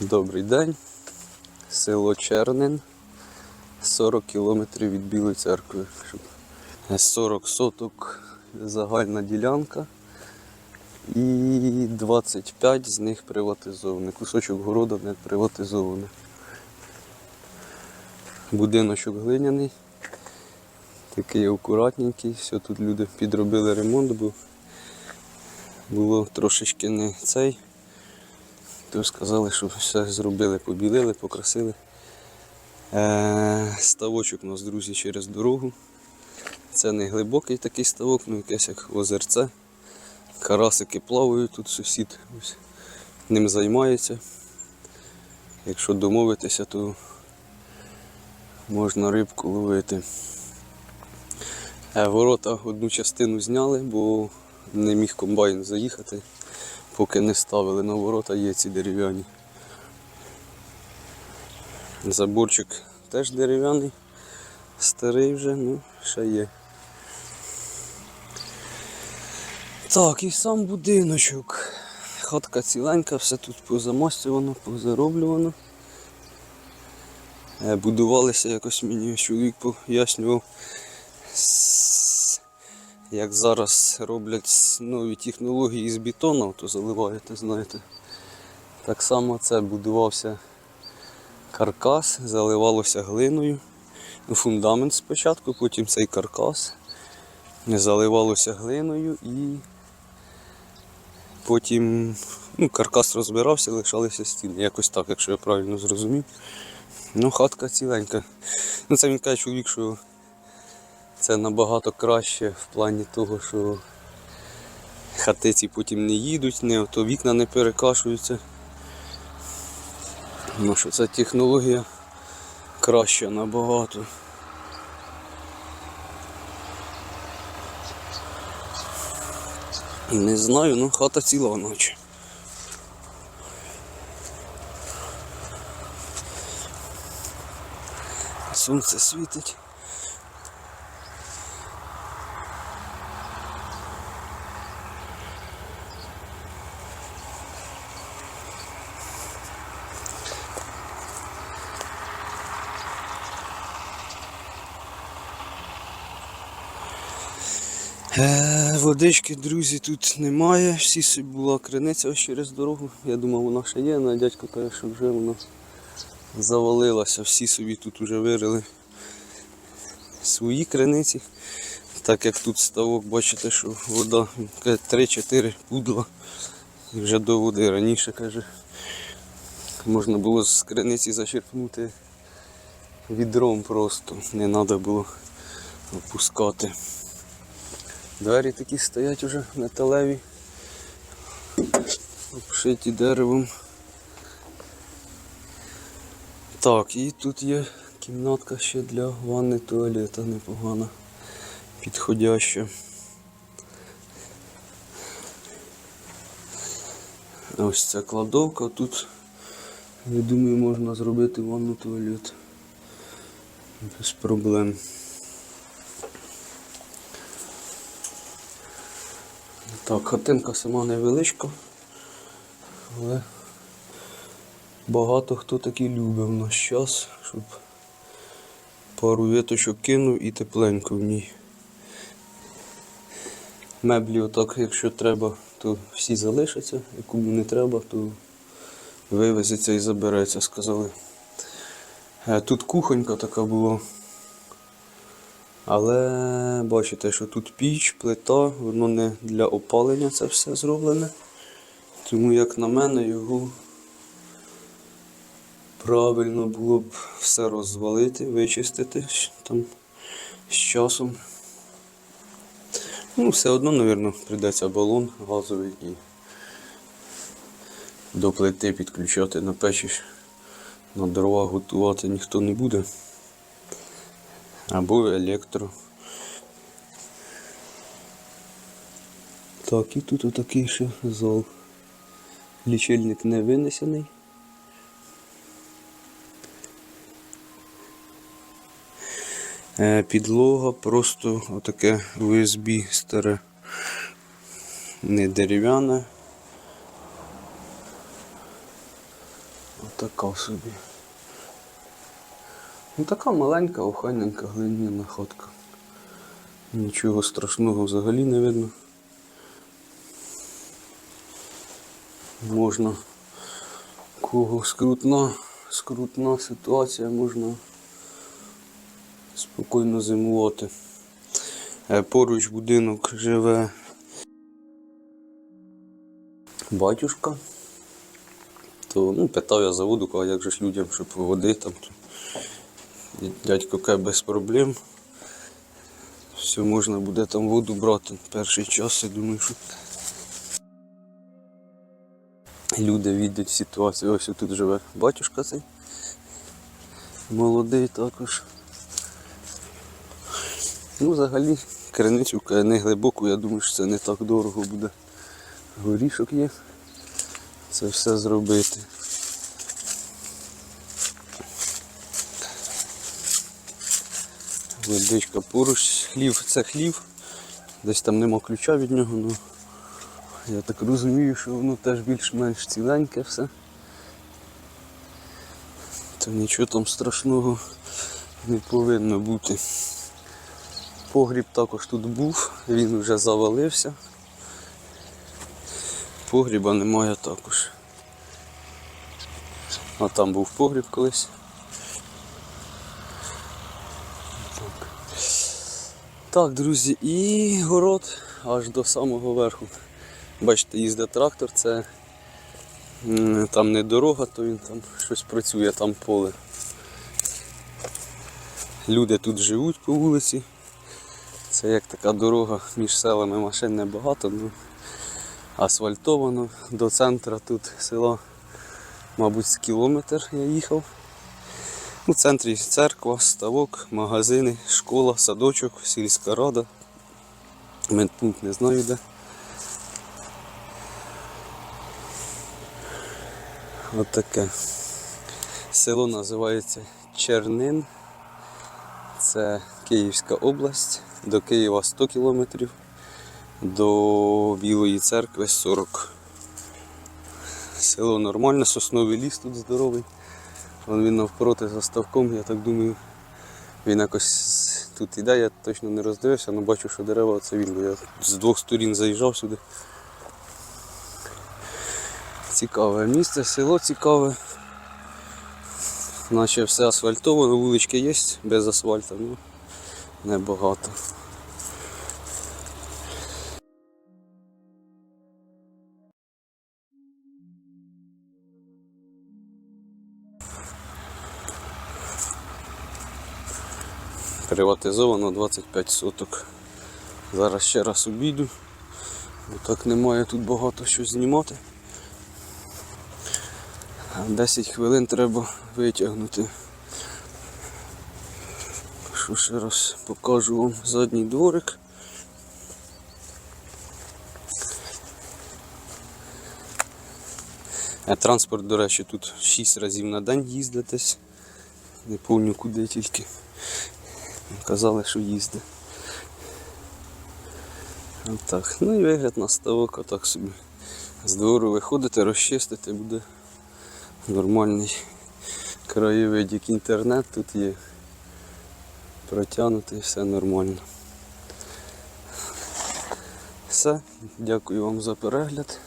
Добрий день. Село Чернин. 40 кілометрів від Білої церкви. 40 соток загальна ділянка. І 25 з них приватизовані. Кусочок города не приватизований. Будиночок глиняний. Такий акуратненький. Все тут люди підробили ремонт, бо було трошечки не цей. То сказали, що все зробили, побілили, покрасили. Е, ставочок у нас, друзі, через дорогу. Це не глибокий такий ставок, ну якесь як озерце. Карасики плавають тут, сусід ось ним займається. Якщо домовитися, то можна рибку ловити. Е, Ворота одну частину зняли, бо не міг комбайн заїхати поки не ставили на ворота, є ці дерев'яні. Заборчик теж дерев'яний, старий вже, ну, ще є. Так, і сам будиночок. Хатка ціленька, все тут позамастювано, позароблювано. Е, Будувалися якось мені чоловік пояснював. Як зараз роблять нові технології з бетону, то заливаєте, знаєте. Так само це будувався каркас, заливалося глиною. Ну, фундамент спочатку, потім цей каркас. Заливалося глиною і потім ну, каркас розбирався, лишалися стіни. Якось так, якщо я правильно зрозумів. Ну, хатка ціленька. Ну, це він каже чоловік, що це набагато краще в плані того, що хатиці потім не їдуть, не, то вікна не перекашуються. Ну що ця технологія краща набагато. Не знаю, ну хата ціла наче. Сонце світить. Водички, друзі, тут немає. Всі була криниця ось через дорогу. Я думав, вона ще є, але дядько каже, що вже вона завалилася. Всі собі тут вже вирили свої криниці. Так як тут ставок, бачите, що вода 3-4 пудла. І вже до води раніше каже. Можна було з криниці зачерпнути відром просто. Не треба було опускати. Двері такі стоять уже металеві, обшиті деревом. Так, і тут є кімнатка ще для ванни туалета непогана, підходяща. Ось ця кладовка, тут, я думаю, можна зробити ванну туалет. Без проблем. Так, хатинка сама невеличка, але багато хто таки любить в наш час, щоб пару віточок кинув і тепленько в ній. Меблі отак, якщо треба, то всі залишаться, а кому не треба, то вивезеться і забереться, сказали. Е, Тут кухонька така була. Але бачите, що тут піч, плита, воно не для опалення це все зроблене. Тому, як на мене, його правильно було б все розвалити, вичистити там з часом. Ну, все одно, мабуть, прийдеться балон газовий і до плити підключати на печі. На дрова готувати ніхто не буде. Або електро. Так, і тут отакий ще зал. Лічильник не винесений. Е, Підлога просто отаке USB старе. Не дерев'яне. Отака собі. Ну така маленька, охайненька глиняна ходка. Нічого страшного взагалі не видно. Можна кого скрутна, скрутна ситуація, можна спокійно зимувати. Е, Поруч будинок живе батюшка. То ну, питав я за воду, як же ж людям, щоб води там. Дядько каже, без проблем. Все можна буде там воду брати. Перший час я думаю, що люди віддять ситуацію. Ось тут живе батюшка цей. Молодий також. Ну, взагалі, криницю не глибоку, я думаю, що це не так дорого буде. Горішок є. Це все зробити. Водичка поруч, хлів, це хлів. Десь там нема ключа від нього, ну я так розумію, що воно теж більш-менш ціленьке все. То нічого там страшного не повинно бути. Погріб також тут був, він вже завалився. Погріба немає також. А там був погріб колись. Так, друзі, і город аж до самого верху. Бачите, їздить трактор, це там не дорога, то він там щось працює, там поле. Люди тут живуть по вулиці. Це як така дорога між селами машин небагато, ну асфальтовано до центру тут села, мабуть, з кілометр я їхав. У центрі церква, ставок, магазини, школа, садочок, сільська рада. Медпункт не знаю де. От таке. Село називається Чернин. Це Київська область. До Києва 100 кілометрів, до Білої церкви 40. Село нормальне, сосновий ліс тут здоровий. Вон він навпроти за ставком, я так думаю, він якось тут іде, я точно не роздивився, але бачу, що дерева це він. Я з двох сторін заїжджав сюди. Цікаве місце, село цікаве. Наче все асфальтовано, вулички є без асфальту, ну небагато. Приватизовано 25 соток. Зараз ще раз обійду, бо так немає тут багато що знімати. А 10 хвилин треба витягнути. Що ще раз покажу вам задній дворик. Е, Транспорт, до речі, тут 6 разів на день їздитись. Не пам'ятаю куди тільки. Казали, що їздить. Отак. Ну і вигляд на ставок отак собі. З двору виходите, розчистите, буде нормальний краєвид, як інтернет тут є. Протягнутий, все нормально. Все, дякую вам за перегляд.